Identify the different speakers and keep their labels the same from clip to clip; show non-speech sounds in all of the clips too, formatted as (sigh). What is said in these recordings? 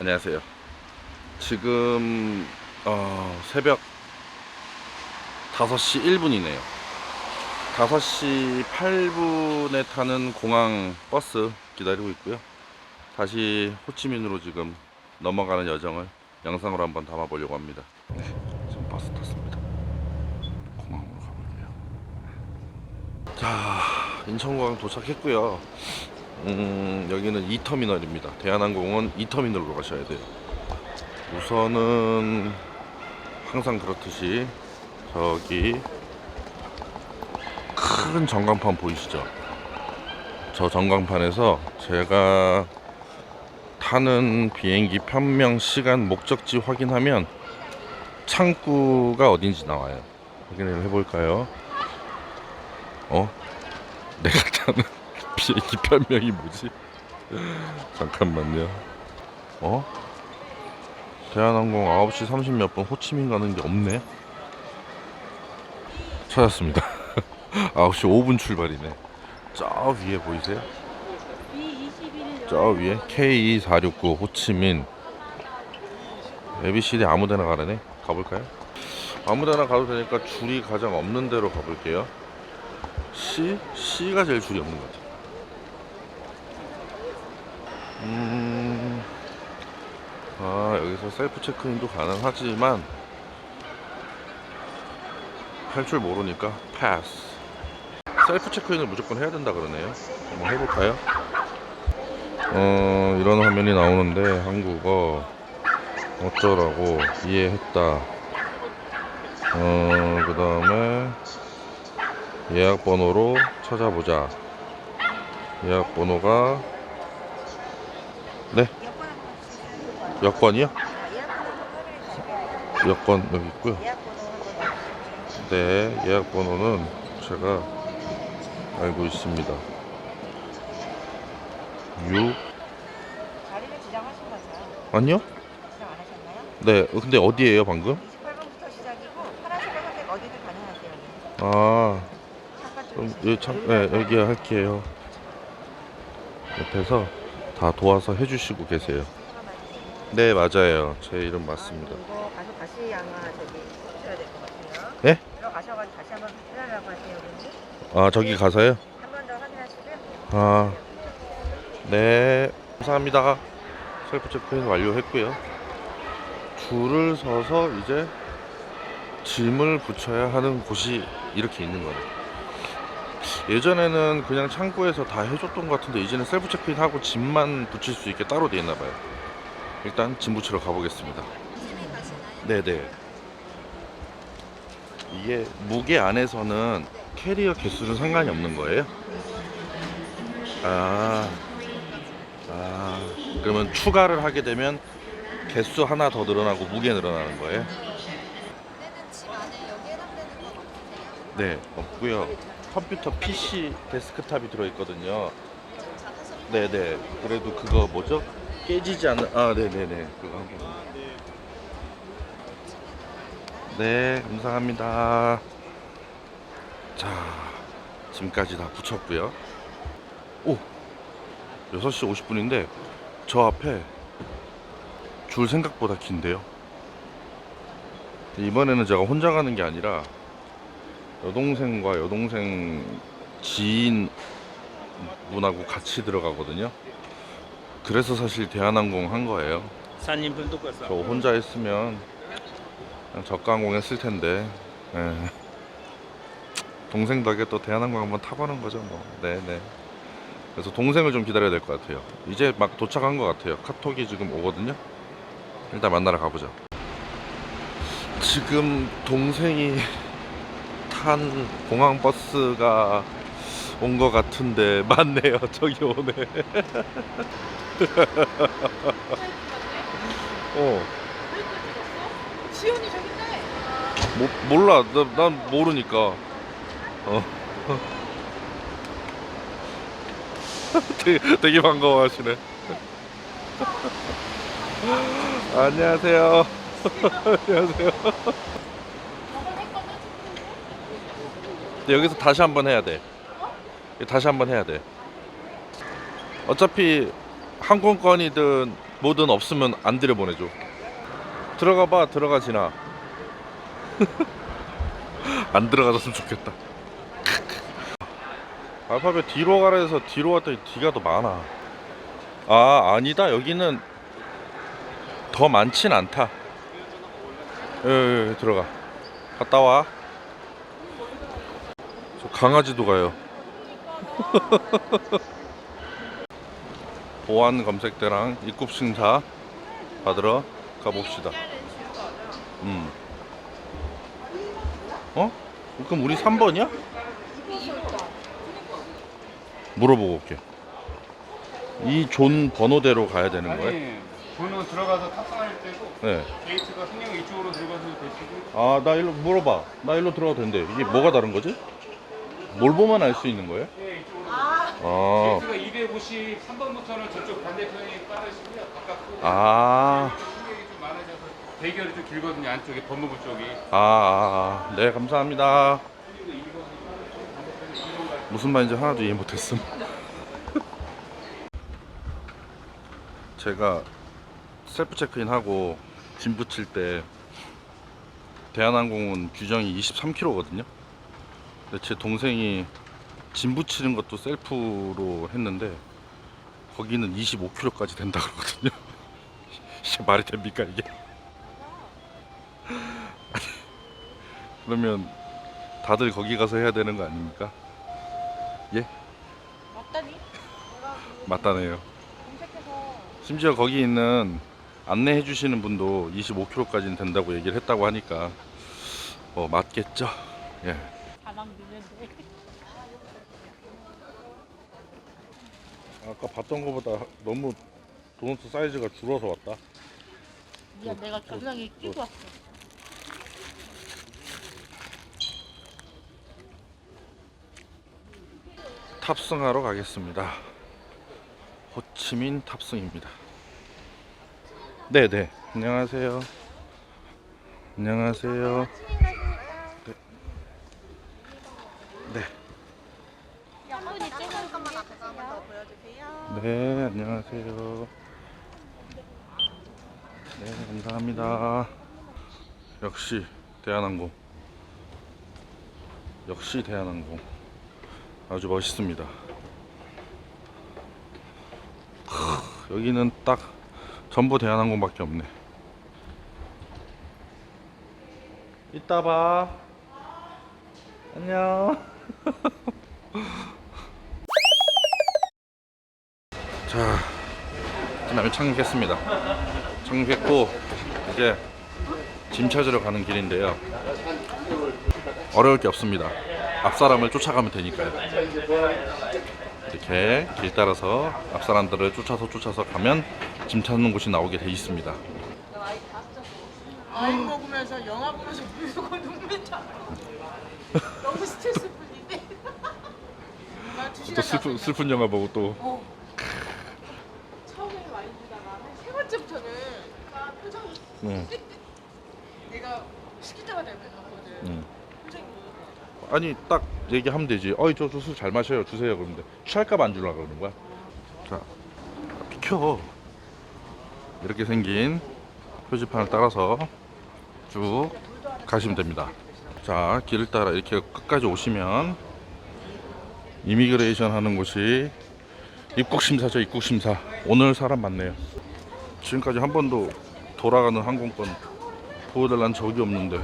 Speaker 1: 안녕하세요. 지금 어, 새벽 5시 1분이네요. 5시 8분에 타는 공항 버스 기다리고 있고요. 다시 호치민으로 지금 넘어가는 여정을 영상으로 한번 담아 보려고 합니다. 네, 지금 버스 탔습니다. 공항으로 가볼게요. 자, 인천공항 도착했고요. 음, 여기는 2터미널입니다. 대한항공은 2터미널로 가셔야 돼요. 우선은 항상 그렇듯이 저기 큰 전광판 보이시죠? 저 전광판에서 제가 타는 비행기 편명 시간 목적지 확인하면 창구가 어딘지 나와요. 확인을 해볼까요? 어? (laughs) 내가 타는 비행기 편명이 뭐지? 잠깐만요. 어? 대한항공 9시 30 몇 분 호치민 가는 게 없네. 찾았습니다. (laughs) 9시 5분 출발이네. 저 위에 보이세요? 저 위에 K2469 호치민 ABCD 아무데나 가라네. 가볼까요? 아무데나 가도 되니까 줄이 가장 없는 데로 가볼게요. C? C가 제일 줄이 없는 것 같아요. 음, 아, 여기서 셀프 체크인도 가능하지만 할 줄 모르니까 패스. 셀프 체크인을 무조건 해야 된다 그러네요. 한번 해볼까요? 어, 이런 화면이 나오는데 한국어 어쩌라고 이해했다. 어, 그 다음에 예약 번호로 찾아보자. 예약 번호가 네 여권이요? 여권 여기 있고요. 네 예약 번호는 제가 알고 있습니다. 6
Speaker 2: 자리를 지정하신 거죠?
Speaker 1: 아니요?
Speaker 2: 지정 안 하셨나요?
Speaker 1: 네 근데 어디에요 방금?
Speaker 2: 28번부터 시작이고 파란색을 선택 어디든 가능하세요.
Speaker 1: 아 그럼. 여기 참, 네, 여기 할게요. 옆에서 다 도와서 해주시고 계세요. 네 맞아요. 제 이름 맞습니다.
Speaker 2: 이거 가서 다시 아마 저기 하셔야 될 것 같아요.
Speaker 1: 네?
Speaker 2: 들어가셔가지고 다시 한번 해달라고 하세요.
Speaker 1: 아 저기 가서요?
Speaker 2: 한 번 더 확인하시고요.
Speaker 1: 아, 네, 감사합니다. 셀프 체크인 완료했고요. 줄을 서서 이제 짐을 붙여야 하는 곳이 이렇게 있는 거예요. 예전에는 그냥 창구에서 다 해줬던 것 같은데 이제는 셀프 체크인 하고 짐만 붙일 수 있게 따로 돼 있나 봐요. 일단 짐 붙이러 가보겠습니다. 네네. 이게 무게 안에서는 캐리어 개수는 상관이 없는 거예요? 아, 아, 그러면 추가를 하게 되면 개수 하나 더 늘어나고 무게 늘어나는 거예요?
Speaker 3: 없으세요?
Speaker 1: 네, 없고요. 컴퓨터 PC 데스크탑이 들어있거든요. 네네. 그래도 그거 뭐죠? 깨지지 않는, 아, 네네네. 그거 한 번. 네, 감사합니다. 자, 짐까지 다 붙였고요. 오! 6시 50분인데, 저 앞에 줄 생각보다 긴데요. 이번에는 제가 혼자 가는 게 아니라, 여동생과 여동생 지인분하고 같이 들어가거든요. 그래서 사실 대한항공 한 거예요.
Speaker 4: 사님분 똑같아.
Speaker 1: 저 혼자 했으면 그냥 저가항공 했을 텐데. 네. 동생 덕에 또 대한항공 한번 타보는 거죠 뭐. 네네. 그래서 동생을 좀 기다려야 될 것 같아요. 이제 막 도착한 것 같아요. 카톡이 지금 오거든요. 일단 만나러 가보죠. 지금 동생이 탄 공항 버스가 온 것 같은데 (laughs) 맞네요 저기 오네 (laughs) 어
Speaker 3: 지원이 저긴데
Speaker 1: 모, 몰라. 나, 난 모르니까. 어. (laughs) 되게, 되게 반가워하시네. 안녕하세요. 안녕하세요. 근데 여기서 다시 한번 해야 돼. 다시 한번 해야 돼. 어차피 항공권이든 뭐든 없으면 안 들여보내줘. 들어가 봐, 들어가 지나. (laughs) 안 들어가줬으면 좋겠다. 알파벳 뒤로 가라 해서 뒤로 갔더니 뒤가 더 많아. 아, 아니다. 여기는 더 많진 않다. 예, 예, 들어가. 갔다 와. 저 강아지도 가요. (laughs) 보안 검색대랑 입국 심사 받으러 가봅시다. 음. 어? 그럼 우리 3번이야? 물어보고 올게. 이 존 번호대로 가야 되는 거예요?
Speaker 4: 아니, 본은 들어가서 탑승할 때도
Speaker 1: 네.
Speaker 4: 게이트가 승용 이쪽으로 들어가셔도 되시고
Speaker 1: 아, 나 일로 물어봐. 나 일로 들어가도 된대. 이게 뭐가 다른 거지? 뭘 보면 알 수 있는 거예요?
Speaker 4: 네, 이쪽으로
Speaker 1: 아,
Speaker 4: 게이트가 253번부터는 저쪽 반대편이 빠르시고요 가깝고
Speaker 1: 아,
Speaker 4: 좀 대결이 좀 길거든요 안쪽에 법무부 쪽이
Speaker 1: 아, 아, 아. 네, 감사합니다. 무슨 말인지 하나도 이해 못했음. (laughs) 제가 셀프 체크인하고 짐 붙일 때 대한항공은 규정이 23kg거든요. 근데 제 동생이 짐 붙이는 것도 셀프로 했는데 거기는 25kg까지 된다 그러거든요. (laughs) 이게 말이 됩니까 이게? (laughs) 아니, 그러면 다들 거기 가서 해야 되는 거 아닙니까? 예?
Speaker 2: 맞다니?
Speaker 1: 맞다네요. 심지어 거기 있는 안내해 주시는 분도 25km까지는 된다고 얘기를 했다고 하니까 어 맞겠죠? 예.
Speaker 2: 가방 넣는데
Speaker 1: 아까 봤던 것보다 너무 도넛 사이즈가 줄어서 왔다.
Speaker 2: 미안 내가 겨드랑이 끼고 왔어
Speaker 1: 탑승하러 가겠습니다. 호치민 탑승입니다. 네네. 안녕하세요. 안녕하세요. 네. 네.
Speaker 3: 한 것만 앞에서 한번 더 보여주세요.
Speaker 1: 네, 안녕하세요. 네, 감사합니다. 역시 대한항공. 역시 대한항공. 아주 멋있습니다. 크, 여기는 딱 전부 대한항공밖에 없네. 이따 봐. 안녕. (laughs) 자, 그다음에 착륙했습니다. 착륙했고 이제 짐 찾으러 가는 길인데요. 어려울 게 없습니다. 앞 사람을 쫓아가면 되니까요. 이렇게 길 따라서 앞 사람들을 쫓아서 쫓아서 가면 짐 찾는 곳이 나오게 돼 있습니다.
Speaker 2: 와인 먹으면서 영화 보면서 물고 눈물 차 너무 스트레스 풀리네
Speaker 1: 또 슬픈. 슬픈 영화 보고 또
Speaker 2: 어. 보다가 한 세 번째부터는 아, 표정이
Speaker 1: 응, (laughs)
Speaker 2: 내가 때마다 이렇게 갔거든
Speaker 1: 응.
Speaker 2: 표정이
Speaker 1: 아니 딱 얘기하면 되지. 어이 저 술 잘 마셔요. 주세요. 그런데 취할까봐 안 주려고 그러는 거야. 자 비켜. 이렇게 생긴 표지판을 따라서 쭉 가시면 됩니다. 자 길을 따라 이렇게 끝까지 오시면 이미그레이션 하는 곳이 입국 심사죠. 입국 심사. 오늘 사람 많네요. 지금까지 한 번도 돌아가는 항공권 보여달라는 적이 없는데.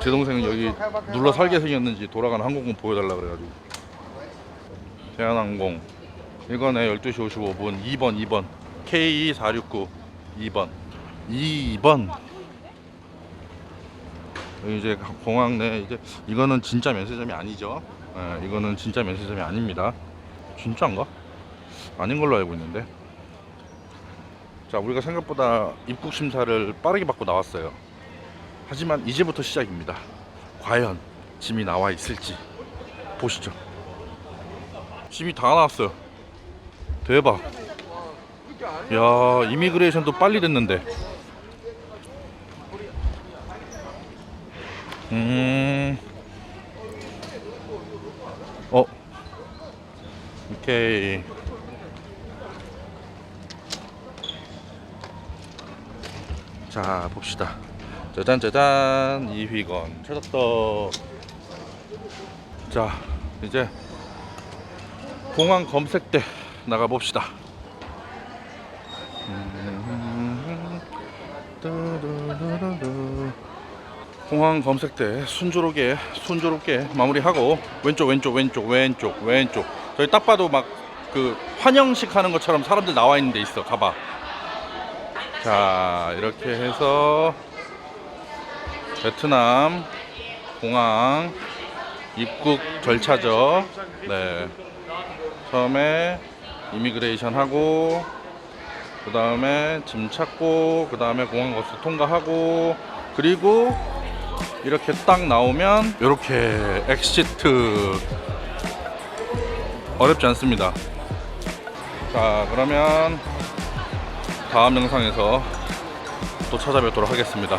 Speaker 1: 제 동생은 여기 눌러 살게 생겼는지 돌아가는 항공권 보여달라 그래가지고. 대한항공. 이거네 12시 55분 2번 2번. K2469 2번. 2번. 여기 이제 공항 내 이제 이거는 진짜 면세점이 아니죠. 예, 이거는 진짜 면세점이 아닙니다 진짜인가? 아닌 걸로 알고 있는데 자 우리가 생각보다 입국 심사를 빠르게 받고 나왔어요 하지만 이제부터 시작입니다. 과연 짐이 나와 있을지 보시죠. 짐이 다 나왔어요. 대박. 야, 이미그레이션도 빨리 됐는데. 음. 어. 오케이. 자 봅시다. 짜잔 짜잔. 이휘건 찾았다 자 이제 공항 검색대 나가 봅시다. 공항 검색대 순조롭게 순조롭게 마무리하고 왼쪽 왼쪽 왼쪽 왼쪽 왼쪽 저희 딱 봐도 막 그 환영식 하는 것처럼 사람들 나와 있는 데 있어. 가봐. 자 이렇게 해서 베트남 공항 입국 절차죠. 네. 처음에 이미그레이션 하고 그 다음에 짐 찾고 그 다음에 공항 거스 통과하고 그리고 이렇게 딱 나오면 이렇게 엑시트 어렵지 않습니다. 자 그러면 다음 영상에서 또 찾아뵙도록 하겠습니다